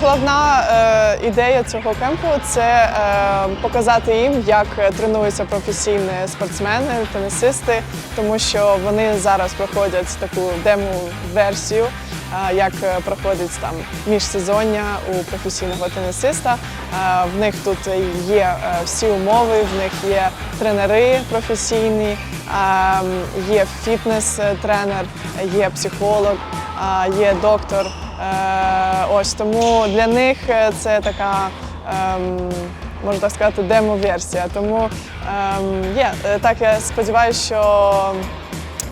головна е, ідея цього кемпу це е, показати їм, як тренуються професійні спортсмени, тенісисти, тому що вони зараз проходять таку демо-версію, е, як е, проходить там міжсезоння у професійного тенісиста. Е, в них тут є е, всі умови, в них є тренери професійні, е, є фітнес-тренер, є психолог, е, є доктор. Е, Ось тому для них е, це така, ем, можна так сказати, демо-версія. Тому ем, є, е, так я сподіваюся, що,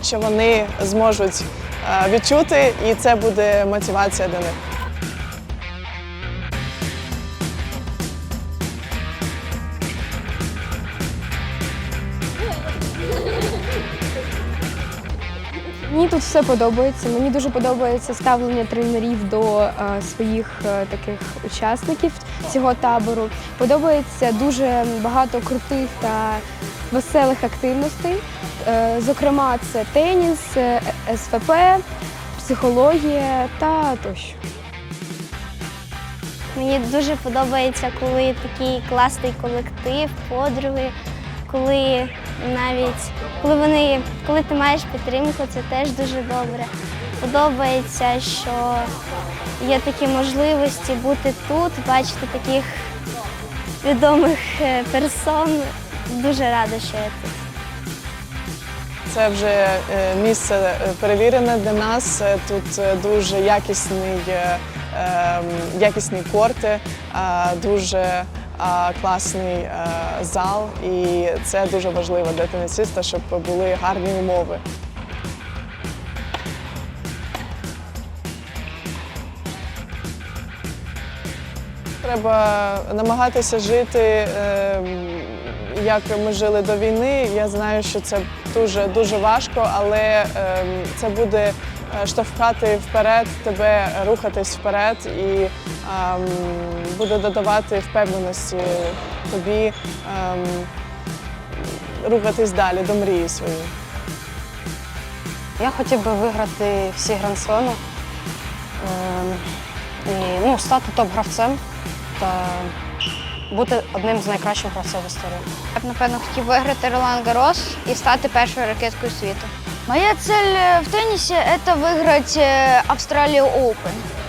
що вони зможуть відчути, і це буде мотивація для них. Мені тут все подобається. Мені дуже подобається ставлення тренерів до е, своїх е, таких учасників цього табору. Подобається дуже багато крутих та веселих активностей. Е, зокрема, це теніс, СФП, психологія та тощо. Мені дуже подобається, коли такий класний колектив, подруги, коли навіть коли вони, коли ти маєш підтримку, це теж дуже добре. Подобається, що є такі можливості бути тут, бачити таких відомих е, персон. Дуже рада, що я тут. Це вже е, місце е, перевірене для нас. Тут дуже якісний, ем, якісні корти, дуже класний е, зал, і це дуже важливо для тенісиста, щоб були гарні умови. Треба намагатися жити, ем, як ми жили до війни. Я знаю, що це дуже дуже важко, але ем, це буде штовхати вперед, тебе рухатись вперед і ем, буде додавати впевненості тобі ем, рухатись далі до мрії своєї. Я хотів би виграти всі гранд-слеми ем, і ну, стати топ-гравцем та бути одним з найкращих гравців в історії. Я б, напевно, хотів виграти Ролан Гарос і стати першою ракеткою світу. Моя цель в теннисе – это выиграть Австралию Open.